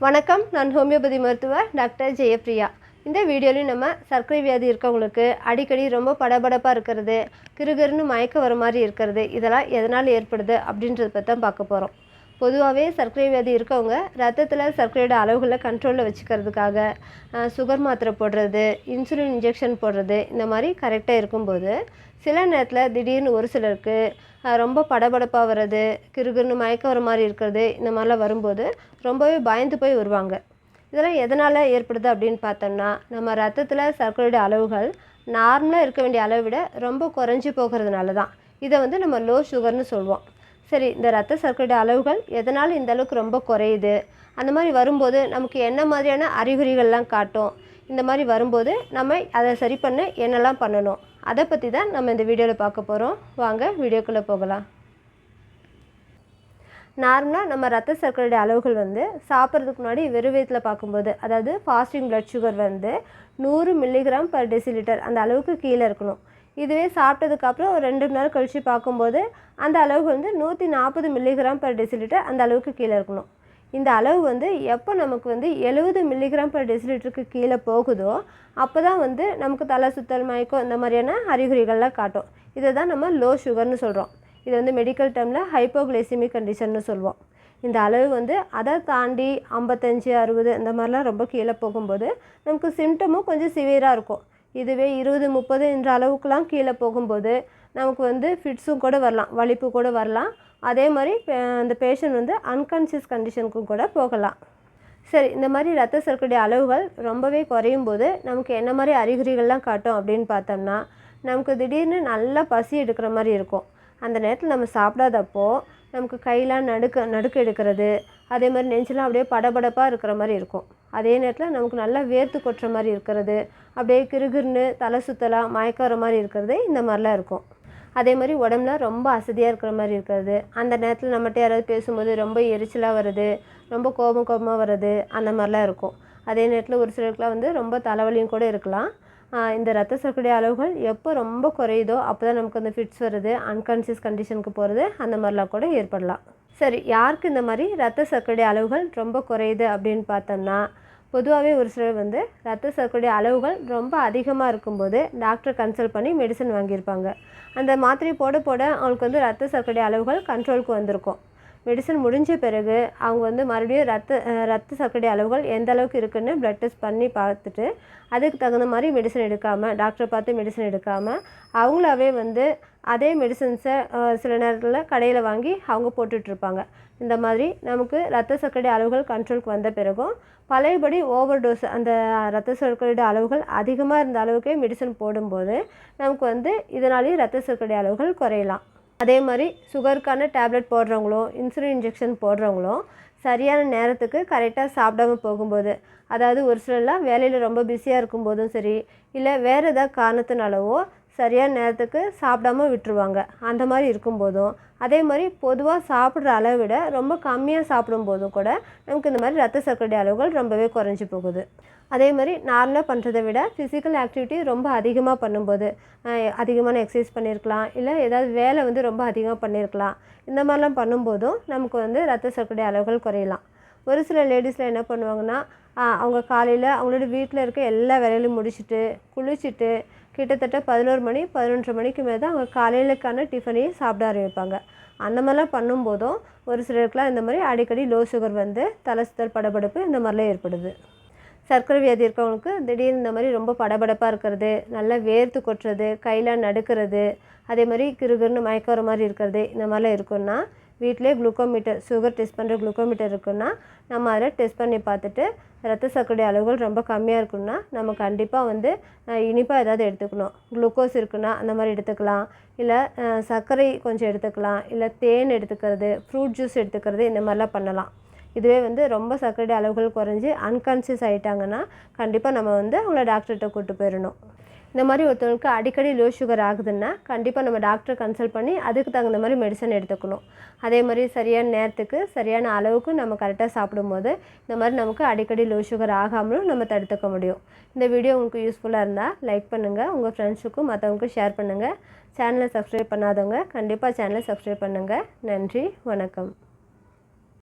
வணக்கம் நான் ஹோமியோபதி மருத்துவர் டாக்டர் ஜெயப்ரியா இந்த வீடியோலையும் நம்ம சர்க்கரை வியாதி இருக்கவங்களுக்கு அடிக்கடி ரொம்ப படபடப்பாக இருக்கிறது கிறுகிறுன்னு மயக்க வர மாதிரி இருக்கிறது இதெல்லாம் எதனால் ஏற்படுது அப்படின்றத பற்றி தான் பார்க்க போகிறோம் பொதுவாகவே சர்க்கரை வியாதி இருக்கவங்க ரத்தத்தில் சர்க்கரையோட அளவுகளை கண்ட்ரோலில் வச்சுக்கிறதுக்காக சுகர் மாத்திரை போடுறது இன்சுலின் இன்ஜெக்ஷன் போடுறது இந்த மாதிரி கரெக்டாக இருக்கும்போது சில நேரத்தில் திடீர்னு ஒரு சிலருக்கு ரொம்ப படபடப்பாக வர்றது கிருகிருன்னு மயக்க வர மாதிரி இருக்கிறது இந்த மாதிரிலாம் வரும்போது ரொம்பவே பயந்து போய் வருவாங்க. இதெல்லாம் எதனால் ஏற்படுது அப்படின்னு பார்த்தோம்னா நம்ம ரத்தத்தில் சர்க்கரையோட அளவுகள் நார்மலாக இருக்க வேண்டிய அளவை விட ரொம்ப குறைஞ்சி போகிறதுனால தான் இதை வந்து நம்ம லோ சுகர்னு சொல்லுவோம் சரி இந்த ரத்த சர்க்கரையோட அளவுகள் எதனால் இந்த அளவுக்கு ரொம்ப குறையுது? அந்த மாதிரி வரும்போது நமக்கு என்ன மாதிரியான அறிகுறிகள்லாம் காட்டும்? இந்த மாதிரி வரும்போது நம்ம அதை சரி பண்ண என்னெல்லாம் பண்ணணும்? அதை பற்றி தான் நம்ம இந்த வீடியோவில் பார்க்க போகிறோம் வாங்க வீடியோக்குள்ளே போகலாம். நார்மலாக நம்ம ரத்த சர்க்கரையோட அளவுகள் வந்து சாப்பிட்றதுக்கு முன்னாடி வெறும் வயிற்றில் பார்க்கும்போது அதாவது ஃபாஸ்டிங் பிளட் சுகர் வந்து நூறு மில்லிகிராம் பர் டெசிலிட்டர் அந்த அளவுக்கு கீழே இருக்கணும். இதுவே சாப்பிட்டதுக்கப்புறம் ஒரு ரெண்டு மணி நேரம் கழித்து பார்க்கும்போது அந்த அளவு வந்து நூற்றி நாற்பது மில்லிகிராம் பர் டெசிலிட்டர் அந்த அளவுக்கு கீழே இருக்கணும். இந்த அளவு வந்து எப்போ நமக்கு வந்து எழுபது மில்லிகிராம் பர் டெசிலிட்டருக்கு கீழே போகுதோ அப்போ தான் வந்து நமக்கு தலை சுத்தல் மயக்கம் இந்த மாதிரியான அறிகுறிகள்லாம் காட்டும். இதை தான் நம்ம லோ சுகர்னு சொல்கிறோம் இது வந்து மெடிக்கல் டேர்மில் ஹைப்போகிளைசிமிக் கண்டிஷன்னு சொல்லுவோம் இந்த அளவு வந்து அதை தாண்டி ஐம்பத்தஞ்சு அறுபது இந்த மாதிரிலாம் ரொம்ப கீழே போகும்போது நமக்கு சிம்டமும் கொஞ்சம் சிவியராக இருக்கும். இதுவே இருபது முப்பது என்ற அளவுக்குலாம் கீழே போகும்போது நமக்கு வந்து ஃபிட்ஸும் கூட வரலாம் வலிப்பு கூட வரலாம். அதே மாதிரி பே- அந்த பேஷண்ட் வந்து அன்கான்ஷியஸ் கண்டிஷனுக்கும் கூட போகலாம். சரி இந்த மாதிரி ரத்த சர்க்கரை அளவுகள் ரொம்பவே குறையும் போது நமக்கு என்ன மாதிரி அறிகுறிகள்லாம் காட்டும் அப்படின்னு பார்த்தோம்னா நமக்கு திடீர்னு நல்லா பசி எடுக்கிற மாதிரி இருக்கும். அந்த நேரத்தில் நம்ம சாப்பிடாதப்போ நமக்கு கையெலாம் நடுக்க நடுக்க எடுக்கிறது அதே மாதிரி நெஞ்செலாம் அப்படியே படபடப்பாக இருக்கிற மாதிரி இருக்கும். அதே நேரத்தில் நமக்கு நல்லா வேர்த்து கொட்டுற மாதிரி இருக்கிறது அப்படியே கிறுகிறுன்னு தலை சுத்தலாக மயக்கம் வர மாதிரி இருக்கிறது இந்த மாதிரிலாம் இருக்கும். அதே மாதிரி உடம்புல ரொம்ப அசதியாக இருக்கிற மாதிரி இருக்கிறது. அந்த நேரத்தில் நம்மகிட்ட யாராவது பேசும்போது ரொம்ப எரிச்சலாக வருது ரொம்ப கோபம் கோபமாக வருது அந்த மாதிரிலாம் இருக்கும். அதே நேரத்தில் ஒரு சிலருக்குலாம் வந்து ரொம்ப தலைவலியும் கூட இருக்கலாம். இந்த ரத்த சர்க்கரை அளவுகள் எப்போ ரொம்ப குறையுதோ அப்போ தான் நமக்கு அந்த ஃபிட்ஸ் வருது அன்கான்சியஸ் கண்டிஷனுக்கு போகிறது அந்த மாதிரிலாம் கூட ஏற்படலாம். சரி யாருக்கு இந்த மாதிரி ரத்த சர்க்கரை அளவுகள் ரொம்ப குறையுது அப்படின்னு பார்த்தோம்னா பொதுவாகவே ஒரு சிலர் வந்து ரத்த சர்க்கரை அளவுகள் ரொம்ப அதிகமாக இருக்கும்போது டாக்டர் கன்சல்ட் பண்ணி மெடிசன் வாங்கியிருப்பாங்க. அந்த மாத்திரை போட போட அவங்களுக்கு வந்து ரத்த சர்க்கரை அளவுகள் கண்ட்ரோலுக்கு வந்திருக்கும். மெடிசன் முடிஞ்ச பிறகு அவங்க வந்து மறுபடியும் ரத்த ரத்த சர்க்கரை அளவுகள் எந்த அளவுக்கு இருக்குன்னு ப்ளட் டெஸ்ட் பண்ணி பார்த்துட்டு அதுக்கு தகுந்த மாதிரி மெடிசன் எடுக்காமல் டாக்டரை பார்த்து மெடிசன் எடுக்காமல் அவங்களாவே வந்து அதே மெடிசன்ஸை சில நேரத்தில் கடையில் வாங்கி அவங்க போட்டுட்ருப்பாங்க. இந்த மாதிரி நமக்கு ரத்த சர்க்கரை அளவுகள் கண்ட்ரோலுக்கு வந்த பிறகும் பழையபடி ஓவர் டோஸ் அந்த ரத்த சர்க்கரையோட அளவுகள் அதிகமாக இருந்த அளவுக்கே மெடிசன் போடும்போது நமக்கு வந்து இதனாலேயும் ரத்த சர்க்கரை அளவுகள் குறையலாம். அதே மாதிரி சுகருக்கான டேப்லெட் போடுறவங்களும் இன்சுலின் இன்ஜெக்ஷன் போடுறவங்களும் சரியான நேரத்துக்கு கரெக்டாக சாப்பிடாம போகும்போது அதாவது ஒரு சிலர்லாம் வேலையில் ரொம்ப பிஸியாக இருக்கும்போதும் சரி இல்லை வேறு ஏதாவது காரணத்தினாலவோ சரியான நேரத்துக்கு சாப்பிடாம விட்டுருவாங்க. அந்த மாதிரி இருக்கும்போதும் அதே மாதிரி பொதுவாக சாப்பிட்ற அளவை விட ரொம்ப கம்மியாக சாப்பிடும்போதும் கூட நமக்கு இந்த மாதிரி ரத்த சர்க்கரை அளவுகள் ரொம்பவே குறைஞ்சி போகுது. அதே மாதிரி நார்மலாக பண்ணுறதை விட ஃபிசிக்கல் ஆக்டிவிட்டி ரொம்ப அதிகமாக பண்ணும்போது அதிகமான எக்ஸசைஸ் பண்ணியிருக்கலாம் இல்லை ஏதாவது வேலை வந்து ரொம்ப அதிகமாக பண்ணியிருக்கலாம் இந்த மாதிரிலாம் பண்ணும்போதும் நமக்கு வந்து ரத்த சர்க்கரை அளவுகள் குறையலாம். ஒரு சில லேடிஸில் என்ன பண்ணுவாங்கன்னா அவங்க காலையில் அவங்களோட வீட்டில் இருக்க எல்லா வேலையிலும் முடிச்சுட்டு குளிச்சுட்டு கிட்டத்தட்ட பதினோரு மணி பதினொன்று மணிக்கு மேலே தான் அவங்க காலையிலுக்கான டிஃபனையும் சாப்பிட ஆரம்பிப்பாங்க. அந்த மாதிரிலாம் பண்ணும்போதும் ஒரு சிலருக்குலாம் இந்த மாதிரி அடிக்கடி லோ சுகர் வந்து தலை சுத்தல் படபடப்பு இந்த மாதிரிலாம் ஏற்படுது. சர்க்கரை வியாதி இருக்கவங்களுக்கு திடீர்னு இந்த மாதிரி ரொம்ப படபடப்பாக இருக்கிறது நல்லா வேர்த்து கொட்டுறது கையில் நடுக்கிறது அதே மாதிரி கிருகிருன்னு மயக்கிற வர மாதிரி இருக்கிறது இந்த மாதிரிலாம் இருக்குன்னா வீட்டிலே குளுக்கோமீட்டர் சுகர் டெஸ்ட் பண்ணுற குளுக்கோமீட்டர் இருக்குன்னா நம்ம அதில் டெஸ்ட் பண்ணி பார்த்துட்டு ரத்த சர்க்கரை அளவுகள் ரொம்ப கம்மியாக இருக்குன்னா நம்ம கண்டிப்பாக வந்து இனிப்பாக ஏதாவது எடுத்துக்கணும். குளுக்கோஸ் இருக்குன்னா அந்த மாதிரி எடுத்துக்கலாம். இல்லை சர்க்கரை கொஞ்சம் எடுத்துக்கலாம். இல்லை தேன் எடுத்துக்கிறது ஃப்ரூட் ஜூஸ் எடுத்துக்கிறது இந்த மாதிரிலாம் பண்ணலாம். இதுவே வந்து ரொம்ப சர்க்கரை அளவுகள் குறைஞ்சி அன்கான்சியஸ் ஆகிட்டாங்கன்னா கண்டிப்பாக நம்ம வந்து அவங்கள டாக்டர்கிட்ட கூப்பிட்டு போயிடணும். இந்த மாதிரி ஒருத்தவங்களுக்கு அடிக்கடி லோ சுகர் ஆகுதுன்னா கண்டிப்பாக நம்ம டாக்டரை கன்சல்ட் பண்ணி அதுக்கு தகுந்த மாதிரி மெடிசன் எடுத்துக்கணும். அதே மாதிரி சரியான நேரத்துக்கு சரியான அளவுக்கு நம்ம கரெக்டாக சாப்பிடும்போது இந்த மாதிரி நமக்கு அடிக்கடி லோ சுகர் ஆகாமலும் நம்ம தடுத்துக்க முடியும். இந்த வீடியோ உங்களுக்கு யூஸ்ஃபுல்லாக இருந்தால் லைக் பண்ணுங்கள் உங்கள் ஃப்ரெண்ட்ஸுக்கும் மற்றவங்களுக்கும் ஷேர் பண்ணுங்கள் சேனலை சப்ஸ்கிரைப் பண்ணாதவங்க கண்டிப்பாக சேனலை சப்ஸ்கிரைப் பண்ணுங்கள் நன்றி வணக்கம்.